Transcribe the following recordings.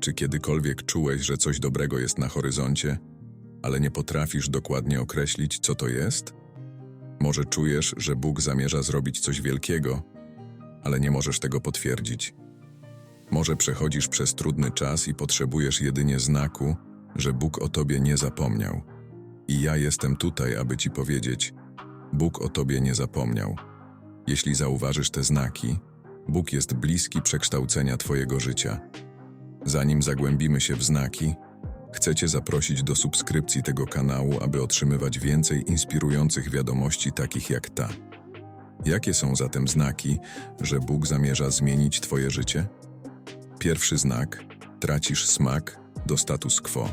Czy kiedykolwiek czułeś, że coś dobrego jest na horyzoncie, ale nie potrafisz dokładnie określić, co to jest? Może czujesz, że Bóg zamierza zrobić coś wielkiego, ale nie możesz tego potwierdzić. Może przechodzisz przez trudny czas i potrzebujesz jedynie znaku, że Bóg o tobie nie zapomniał. I ja jestem tutaj, aby ci powiedzieć: Bóg o tobie nie zapomniał. Jeśli zauważysz te znaki, Bóg jest bliski przekształcenia twojego życia. Zanim zagłębimy się w znaki, chcę Cię zaprosić do subskrypcji tego kanału, aby otrzymywać więcej inspirujących wiadomości takich jak ta. Jakie są zatem znaki, że Bóg zamierza zmienić Twoje życie? Pierwszy znak tracisz smak do status quo.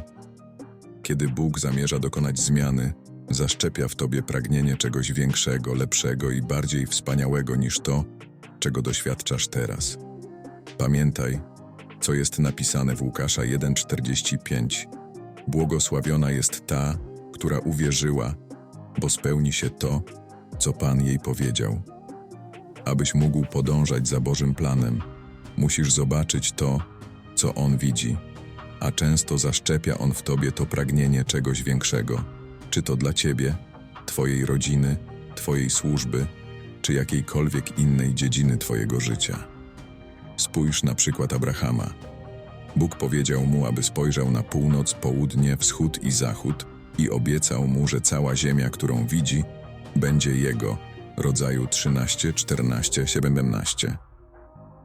Kiedy Bóg zamierza dokonać zmiany, zaszczepia w tobie pragnienie czegoś większego, lepszego i bardziej wspaniałego niż to, czego doświadczasz teraz. Pamiętaj, co jest napisane w Łukasza 1:45. Błogosławiona jest ta, która uwierzyła, bo spełni się to, co Pan jej powiedział. Abyś mógł podążać za Bożym planem, musisz zobaczyć to, co On widzi, a często zaszczepia On w tobie to pragnienie czegoś większego, czy to dla ciebie, twojej rodziny, twojej służby, czy jakiejkolwiek innej dziedziny twojego życia. Spójrz na przykład Abrahama. Bóg powiedział mu, aby spojrzał na północ, południe, wschód i zachód i obiecał mu, że cała ziemia, którą widzi, będzie jego. Rodzaju 13, 14, 17.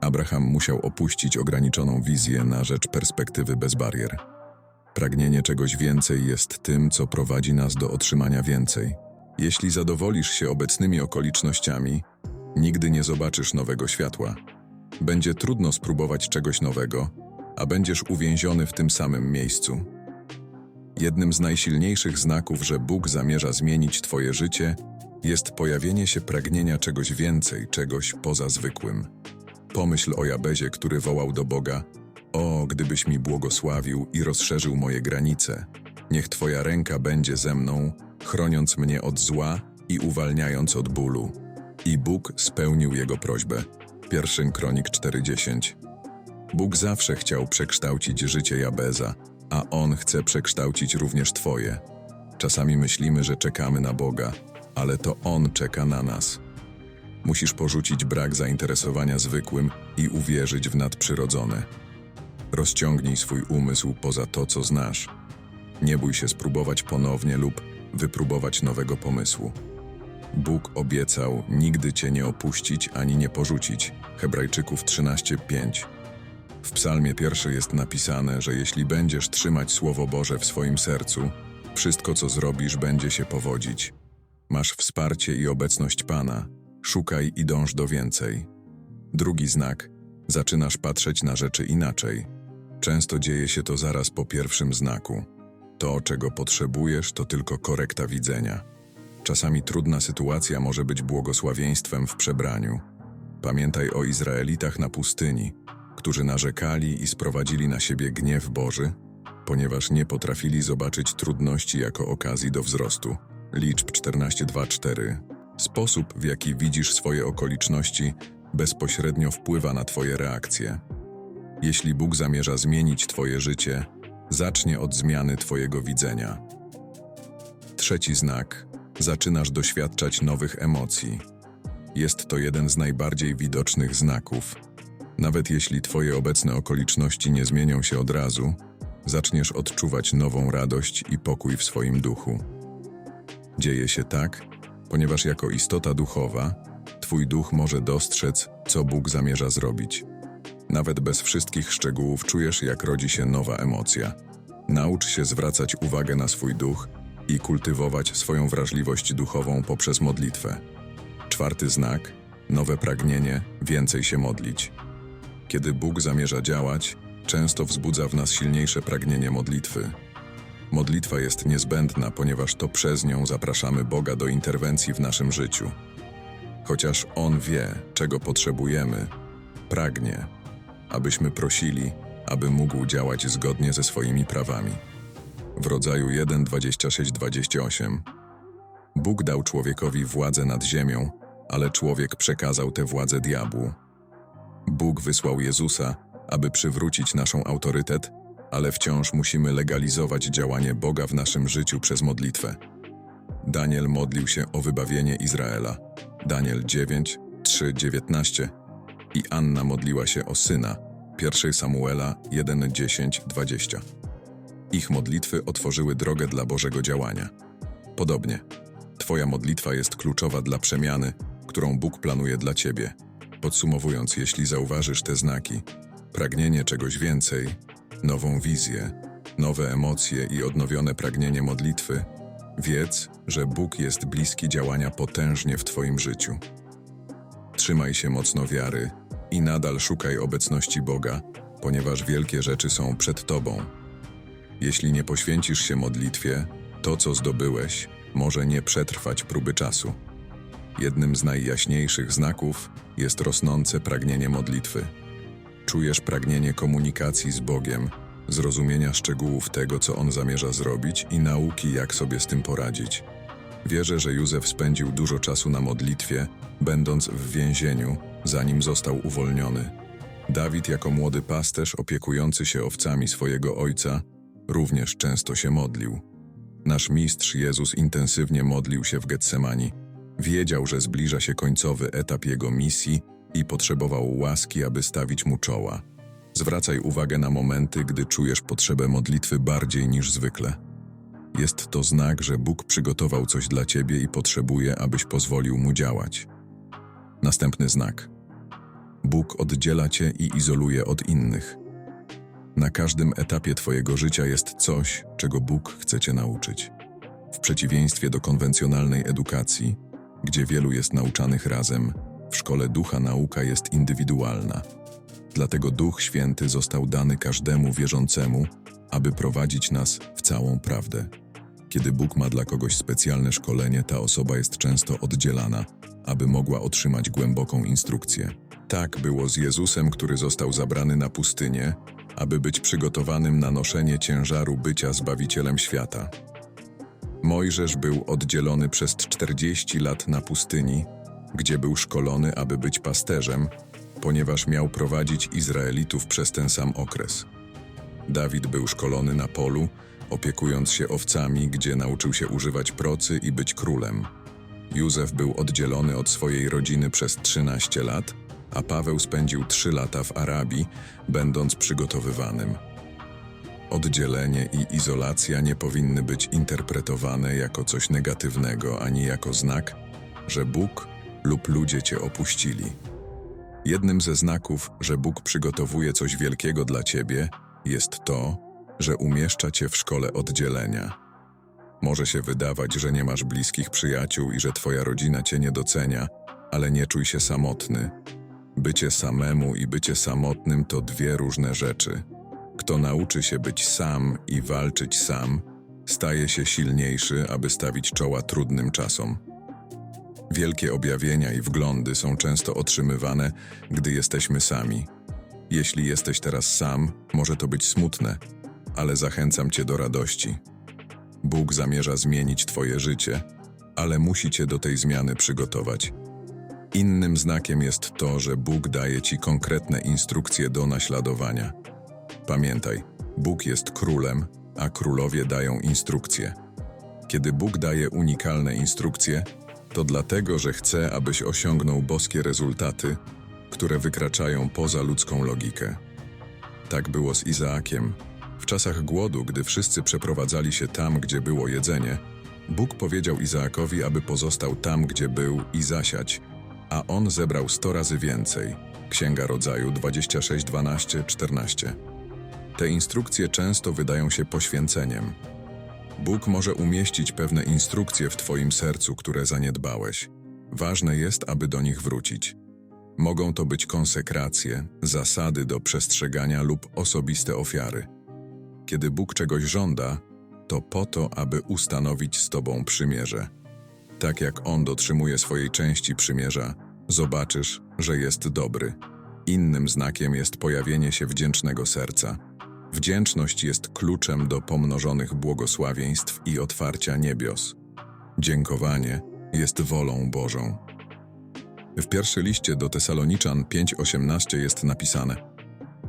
Abraham musiał opuścić ograniczoną wizję na rzecz perspektywy bez barier. Pragnienie czegoś więcej jest tym, co prowadzi nas do otrzymania więcej. Jeśli zadowolisz się obecnymi okolicznościami, nigdy nie zobaczysz nowego światła. Będzie trudno spróbować czegoś nowego, a będziesz uwięziony w tym samym miejscu. Jednym z najsilniejszych znaków, że Bóg zamierza zmienić Twoje życie, jest pojawienie się pragnienia czegoś więcej, czegoś poza zwykłym. Pomyśl o Jabezie, który wołał do Boga: O, gdybyś mi błogosławił i rozszerzył moje granice. Niech Twoja ręka będzie ze mną, chroniąc mnie od zła i uwalniając od bólu. I Bóg spełnił jego prośbę. 1 Kronik 4:10. Bóg zawsze chciał przekształcić życie Jabeza, a On chce przekształcić również Twoje. Czasami myślimy, że czekamy na Boga, ale to On czeka na nas. Musisz porzucić brak zainteresowania zwykłym i uwierzyć w nadprzyrodzone. Rozciągnij swój umysł poza to, co znasz. Nie bój się spróbować ponownie lub wypróbować nowego pomysłu. Bóg obiecał nigdy cię nie opuścić ani nie porzucić. Hebrajczyków 13:5. W Psalmie pierwszy jest napisane, że jeśli będziesz trzymać Słowo Boże w swoim sercu, wszystko co zrobisz będzie się powodzić. Masz wsparcie i obecność Pana. Szukaj i dąż do więcej. Drugi znak. Zaczynasz patrzeć na rzeczy inaczej. Często dzieje się to zaraz po pierwszym znaku. To, czego potrzebujesz, to tylko korekta widzenia. Czasami trudna sytuacja może być błogosławieństwem w przebraniu. Pamiętaj o Izraelitach na pustyni, którzy narzekali i sprowadzili na siebie gniew Boży, ponieważ nie potrafili zobaczyć trudności jako okazji do wzrostu. Liczb 14.2.4 Sposób, w jaki widzisz swoje okoliczności, bezpośrednio wpływa na Twoje reakcje. Jeśli Bóg zamierza zmienić Twoje życie, zacznie od zmiany Twojego widzenia. Trzeci znak zaczynasz doświadczać nowych emocji. Jest to jeden z najbardziej widocznych znaków. Nawet jeśli Twoje obecne okoliczności nie zmienią się od razu, zaczniesz odczuwać nową radość i pokój w swoim duchu. Dzieje się tak, ponieważ jako istota duchowa, Twój duch może dostrzec, co Bóg zamierza zrobić. Nawet bez wszystkich szczegółów czujesz, jak rodzi się nowa emocja. Naucz się zwracać uwagę na swój duch i kultywować swoją wrażliwość duchową poprzez modlitwę. Czwarty znak nowe pragnienie, więcej się modlić. Kiedy Bóg zamierza działać, często wzbudza w nas silniejsze pragnienie modlitwy. Modlitwa jest niezbędna, ponieważ to przez nią zapraszamy Boga do interwencji w naszym życiu. Chociaż On wie, czego potrzebujemy, pragnie, abyśmy prosili, aby mógł działać zgodnie ze swoimi prawami. W rodzaju 1, 26, 28 Bóg dał człowiekowi władzę nad ziemią, ale człowiek przekazał tę władzę diabłu. Bóg wysłał Jezusa, aby przywrócić naszą autorytet, ale wciąż musimy legalizować działanie Boga w naszym życiu przez modlitwę. Daniel modlił się o wybawienie Izraela. Daniel 9, 3, 19 i Anna modliła się o syna. 1 Samuela 1, 10, 20. Ich modlitwy otworzyły drogę dla Bożego działania. Podobnie, Twoja modlitwa jest kluczowa dla przemiany, którą Bóg planuje dla Ciebie. Podsumowując, jeśli zauważysz te znaki, pragnienie czegoś więcej, nową wizję, nowe emocje i odnowione pragnienie modlitwy, wiedz, że Bóg jest bliski działania potężnie w Twoim życiu. Trzymaj się mocno wiary i nadal szukaj obecności Boga, ponieważ wielkie rzeczy są przed Tobą. Jeśli nie poświęcisz się modlitwie, to co zdobyłeś może nie przetrwać próby czasu. Jednym z najjaśniejszych znaków jest rosnące pragnienie modlitwy. Czujesz pragnienie komunikacji z Bogiem, zrozumienia szczegółów tego, co On zamierza zrobić i nauki, jak sobie z tym poradzić. Wierzę, że Józef spędził dużo czasu na modlitwie, będąc w więzieniu, zanim został uwolniony. Dawid, jako młody pasterz opiekujący się owcami swojego ojca, również często się modlił. Nasz mistrz Jezus intensywnie modlił się w Getsemani. Wiedział, że zbliża się końcowy etap jego misji i potrzebował łaski, aby stawić mu czoła. Zwracaj uwagę na momenty, gdy czujesz potrzebę modlitwy bardziej niż zwykle. Jest to znak, że Bóg przygotował coś dla ciebie i potrzebuje, abyś pozwolił mu działać. Następny znak. Bóg oddziela cię i izoluje od innych. Na każdym etapie Twojego życia jest coś, czego Bóg chce Cię nauczyć. W przeciwieństwie do konwencjonalnej edukacji, gdzie wielu jest nauczanych razem, w szkole ducha nauka jest indywidualna. Dlatego Duch Święty został dany każdemu wierzącemu, aby prowadzić nas w całą prawdę. Kiedy Bóg ma dla kogoś specjalne szkolenie, ta osoba jest często oddzielana, aby mogła otrzymać głęboką instrukcję. Tak było z Jezusem, który został zabrany na pustynię, aby być przygotowanym na noszenie ciężaru bycia Zbawicielem świata. Mojżesz był oddzielony przez 40 lat na pustyni, gdzie był szkolony, aby być pasterzem, ponieważ miał prowadzić Izraelitów przez ten sam okres. Dawid był szkolony na polu, opiekując się owcami, gdzie nauczył się używać procy i być królem. Józef był oddzielony od swojej rodziny przez 13 lat, a Paweł spędził trzy lata w Arabii, będąc przygotowywanym. Oddzielenie i izolacja nie powinny być interpretowane jako coś negatywnego ani jako znak, że Bóg lub ludzie cię opuścili. Jednym ze znaków, że Bóg przygotowuje coś wielkiego dla ciebie, jest to, że umieszcza cię w szkole oddzielenia. Może się wydawać, że nie masz bliskich przyjaciół i że twoja rodzina cię nie docenia, ale nie czuj się samotny. Bycie samemu i bycie samotnym to dwie różne rzeczy. Kto nauczy się być sam i walczyć sam, staje się silniejszy, aby stawić czoła trudnym czasom. Wielkie objawienia i wglądy są często otrzymywane, gdy jesteśmy sami. Jeśli jesteś teraz sam, może to być smutne, ale zachęcam cię do radości. Bóg zamierza zmienić Twoje życie, ale musi Cię do tej zmiany przygotować. Innym znakiem jest to, że Bóg daje Ci konkretne instrukcje do naśladowania. Pamiętaj, Bóg jest królem, a królowie dają instrukcje. Kiedy Bóg daje unikalne instrukcje, to dlatego, że chce, abyś osiągnął boskie rezultaty, które wykraczają poza ludzką logikę. Tak było z Izaakiem. W czasach głodu, gdy wszyscy przeprowadzali się tam, gdzie było jedzenie, Bóg powiedział Izaakowi, aby pozostał tam, gdzie był i zasiać, a on zebrał sto razy więcej. Księga Rodzaju 26, 12, 14. Te instrukcje często wydają się poświęceniem. Bóg może umieścić pewne instrukcje w Twoim sercu, które zaniedbałeś. Ważne jest, aby do nich wrócić. Mogą to być konsekracje, zasady do przestrzegania lub osobiste ofiary. Kiedy Bóg czegoś żąda, to po to, aby ustanowić z Tobą przymierze. Tak jak On dotrzymuje swojej części przymierza, zobaczysz, że jest dobry. Innym znakiem jest pojawienie się wdzięcznego serca. Wdzięczność jest kluczem do pomnożonych błogosławieństw i otwarcia niebios. Dziękowanie jest wolą Bożą. W pierwszym liście do Tesaloniczan 5:18 jest napisane: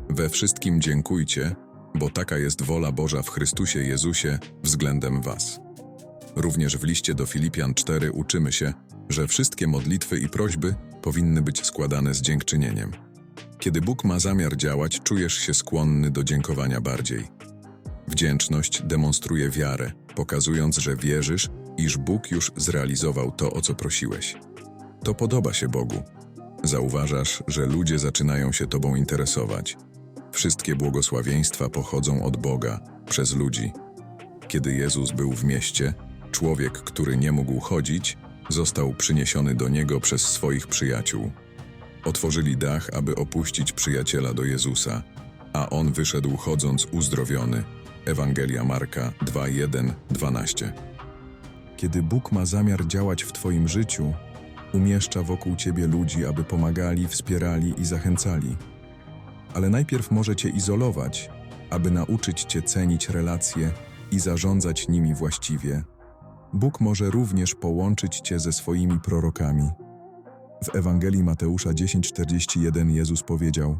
We wszystkim dziękujcie, bo taka jest wola Boża w Chrystusie Jezusie względem Was. Również w liście do Filipian 4 uczymy się, że wszystkie modlitwy i prośby powinny być składane z dziękczynieniem. Kiedy Bóg ma zamiar działać, czujesz się skłonny do dziękowania bardziej. Wdzięczność demonstruje wiarę, pokazując, że wierzysz, iż Bóg już zrealizował to, o co prosiłeś. To podoba się Bogu. Zauważasz, że ludzie zaczynają się Tobą interesować. Wszystkie błogosławieństwa pochodzą od Boga, przez ludzi. Kiedy Jezus był w mieście, człowiek, który nie mógł chodzić, został przyniesiony do niego przez swoich przyjaciół. Otworzyli dach, aby opuścić przyjaciela do Jezusa, a on wyszedł chodząc uzdrowiony. Ewangelia Marka 2:1, 12. Kiedy Bóg ma zamiar działać w Twoim życiu, umieszcza wokół Ciebie ludzi, aby pomagali, wspierali i zachęcali. Ale najpierw może Cię izolować, aby nauczyć Cię cenić relacje i zarządzać nimi właściwie. Bóg może również połączyć Cię ze swoimi prorokami. W Ewangelii Mateusza 10:41 Jezus powiedział: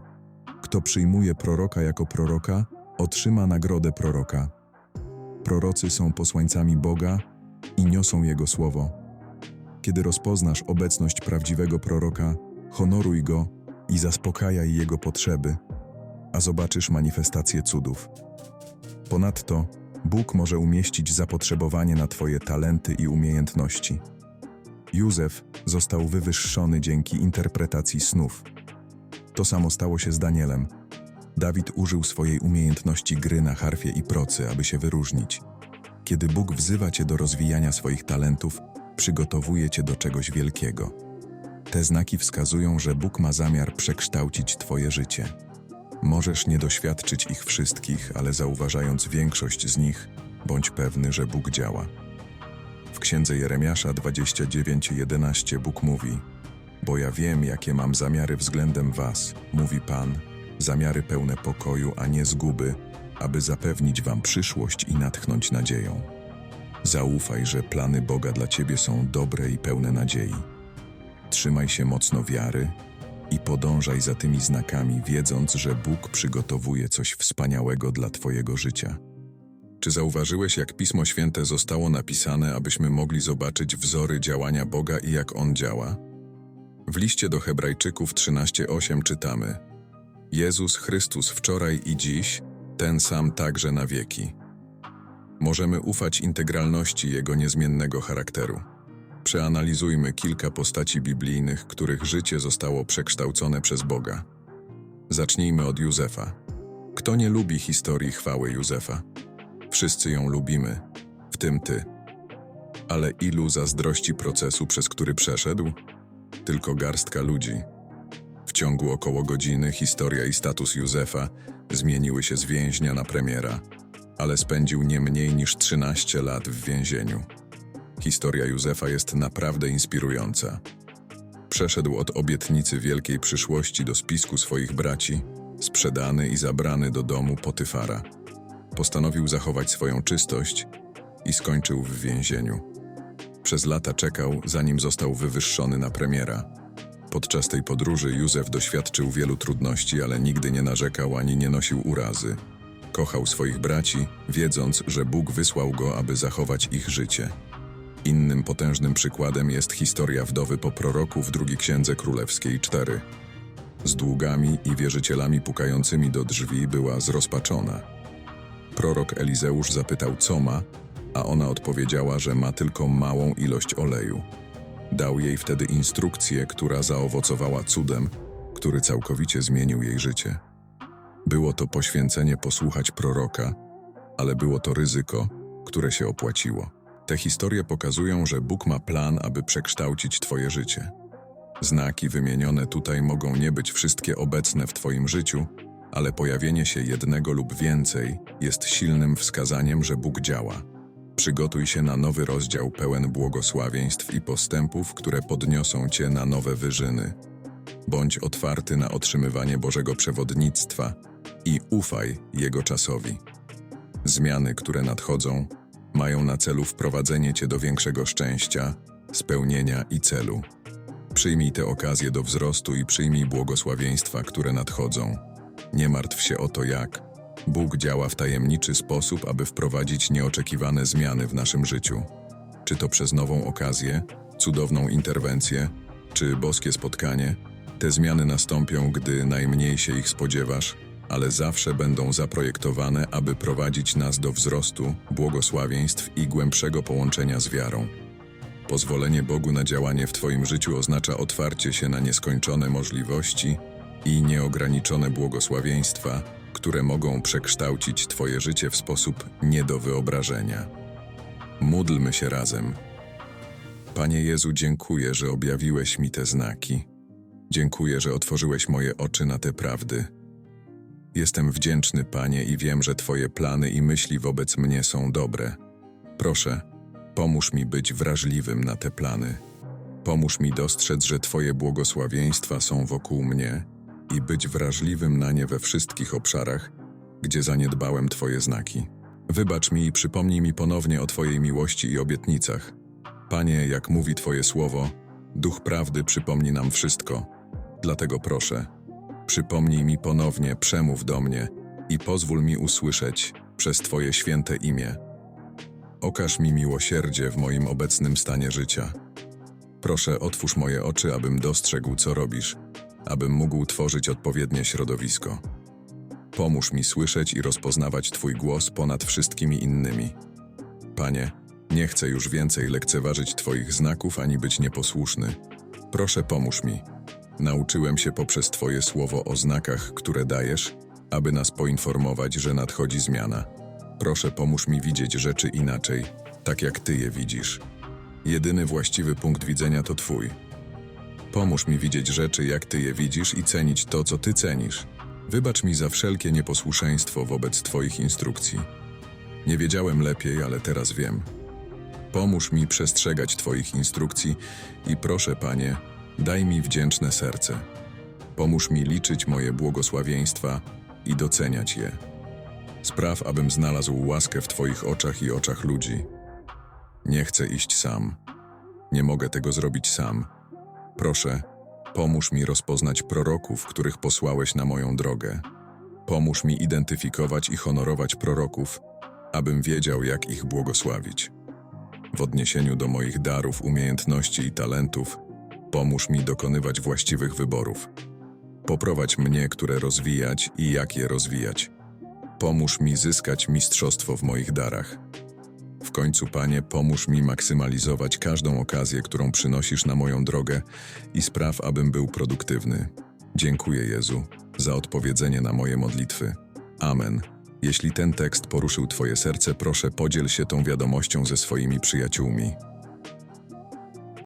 Kto przyjmuje proroka jako proroka, otrzyma nagrodę proroka. Prorocy są posłańcami Boga i niosą Jego słowo. Kiedy rozpoznasz obecność prawdziwego proroka, honoruj go i zaspokajaj jego potrzeby, a zobaczysz manifestację cudów. Ponadto Bóg może umieścić zapotrzebowanie na Twoje talenty i umiejętności. Józef został wywyższony dzięki interpretacji snów. To samo stało się z Danielem. Dawid użył swojej umiejętności gry na harfie i procy, aby się wyróżnić. Kiedy Bóg wzywa Cię do rozwijania swoich talentów, przygotowuje Cię do czegoś wielkiego. Te znaki wskazują, że Bóg ma zamiar przekształcić Twoje życie. Możesz nie doświadczyć ich wszystkich, ale zauważając większość z nich, bądź pewny, że Bóg działa. W księdze Jeremiasza 29:11 Bóg mówi: Bo ja wiem, jakie mam zamiary względem Was, mówi Pan, zamiary pełne pokoju, a nie zguby, aby zapewnić Wam przyszłość i natchnąć nadzieją. Zaufaj, że plany Boga dla Ciebie są dobre i pełne nadziei. Trzymaj się mocno wiary i podążaj za tymi znakami, wiedząc, że Bóg przygotowuje coś wspaniałego dla Twojego życia. Czy zauważyłeś, jak Pismo Święte zostało napisane, abyśmy mogli zobaczyć wzory działania Boga i jak On działa? W liście do Hebrajczyków 13:8 czytamy: Jezus Chrystus wczoraj i dziś, ten sam także na wieki. Możemy ufać integralności Jego niezmiennego charakteru. Przeanalizujmy kilka postaci biblijnych, których życie zostało przekształcone przez Boga. Zacznijmy od Józefa. Kto nie lubi historii chwały Józefa? Wszyscy ją lubimy, w tym ty. Ale ilu zazdrości procesu, przez który przeszedł? Tylko garstka ludzi. W ciągu około godziny historia i status Józefa zmieniły się z więźnia na premiera, ale spędził nie mniej niż 13 lat w więzieniu. Historia Józefa jest naprawdę inspirująca. Przeszedł od obietnicy wielkiej przyszłości do spisku swoich braci, sprzedany i zabrany do domu Potyfara. Postanowił zachować swoją czystość i skończył w więzieniu. Przez lata czekał, zanim został wywyższony na premiera. Podczas tej podróży Józef doświadczył wielu trudności, ale nigdy nie narzekał ani nie nosił urazy. Kochał swoich braci, wiedząc, że Bóg wysłał go, aby zachować ich życie. Innym potężnym przykładem jest historia wdowy po proroku w drugiej księdze królewskiej 4. Z długami i wierzycielami pukającymi do drzwi była zrozpaczona. Prorok Elizeusz zapytał, co ma, a ona odpowiedziała, że ma tylko małą ilość oleju. Dał jej wtedy instrukcję, która zaowocowała cudem, który całkowicie zmienił jej życie. Było to poświęcenie posłuchać proroka, ale było to ryzyko, które się opłaciło. Te historie pokazują, że Bóg ma plan, aby przekształcić Twoje życie. Znaki wymienione tutaj mogą nie być wszystkie obecne w Twoim życiu, ale pojawienie się jednego lub więcej jest silnym wskazaniem, że Bóg działa. Przygotuj się na nowy rozdział pełen błogosławieństw i postępów, które podniosą Cię na nowe wyżyny. Bądź otwarty na otrzymywanie Bożego przewodnictwa i ufaj Jego czasowi. Zmiany, które nadchodzą, mają na celu wprowadzenie Cię do większego szczęścia, spełnienia i celu. Przyjmij tę okazję do wzrostu i przyjmij błogosławieństwa, które nadchodzą. Nie martw się o to jak. Bóg działa w tajemniczy sposób, aby wprowadzić nieoczekiwane zmiany w naszym życiu. Czy to przez nową okazję, cudowną interwencję, czy boskie spotkanie, te zmiany nastąpią, gdy najmniej się ich spodziewasz, ale zawsze będą zaprojektowane, aby prowadzić nas do wzrostu, błogosławieństw i głębszego połączenia z wiarą. Pozwolenie Bogu na działanie w Twoim życiu oznacza otwarcie się na nieskończone możliwości i nieograniczone błogosławieństwa, które mogą przekształcić Twoje życie w sposób nie do wyobrażenia. Módlmy się razem. Panie Jezu, dziękuję, że objawiłeś mi te znaki. Dziękuję, że otworzyłeś moje oczy na te prawdy. Jestem wdzięczny, Panie, i wiem, że Twoje plany i myśli wobec mnie są dobre. Proszę, pomóż mi być wrażliwym na te plany. Pomóż mi dostrzec, że Twoje błogosławieństwa są wokół mnie i być wrażliwym na nie we wszystkich obszarach, gdzie zaniedbałem Twoje znaki. Wybacz mi i przypomnij mi ponownie o Twojej miłości i obietnicach. Panie, jak mówi Twoje słowo, Duch Prawdy przypomni nam wszystko. Dlatego proszę, przypomnij mi ponownie, przemów do mnie i pozwól mi usłyszeć przez Twoje święte imię. Okaż mi miłosierdzie w moim obecnym stanie życia. Proszę, otwórz moje oczy, abym dostrzegł, co robisz, abym mógł tworzyć odpowiednie środowisko. Pomóż mi słyszeć i rozpoznawać Twój głos ponad wszystkimi innymi. Panie, nie chcę już więcej lekceważyć Twoich znaków ani być nieposłuszny. Proszę, pomóż mi. Nauczyłem się poprzez Twoje słowo o znakach, które dajesz, aby nas poinformować, że nadchodzi zmiana. Proszę, pomóż mi widzieć rzeczy inaczej, tak jak Ty je widzisz. Jedyny właściwy punkt widzenia to Twój. Pomóż mi widzieć rzeczy, jak Ty je widzisz i cenić to, co Ty cenisz. Wybacz mi za wszelkie nieposłuszeństwo wobec Twoich instrukcji. Nie wiedziałem lepiej, ale teraz wiem. Pomóż mi przestrzegać Twoich instrukcji i proszę, Panie, daj mi wdzięczne serce. Pomóż mi liczyć moje błogosławieństwa i doceniać je. Spraw, abym znalazł łaskę w Twoich oczach i oczach ludzi. Nie chcę iść sam. Nie mogę tego zrobić sam. Proszę, pomóż mi rozpoznać proroków, których posłałeś na moją drogę. Pomóż mi identyfikować i honorować proroków, abym wiedział, jak ich błogosławić. W odniesieniu do moich darów, umiejętności i talentów, pomóż mi dokonywać właściwych wyborów. Poprowadź mnie, które rozwijać i jak je rozwijać. Pomóż mi zyskać mistrzostwo w moich darach. W końcu, Panie, pomóż mi maksymalizować każdą okazję, którą przynosisz na moją drogę i spraw, abym był produktywny. Dziękuję, Jezu, za odpowiedzenie na moje modlitwy. Amen. Jeśli ten tekst poruszył Twoje serce, proszę podziel się tą wiadomością ze swoimi przyjaciółmi.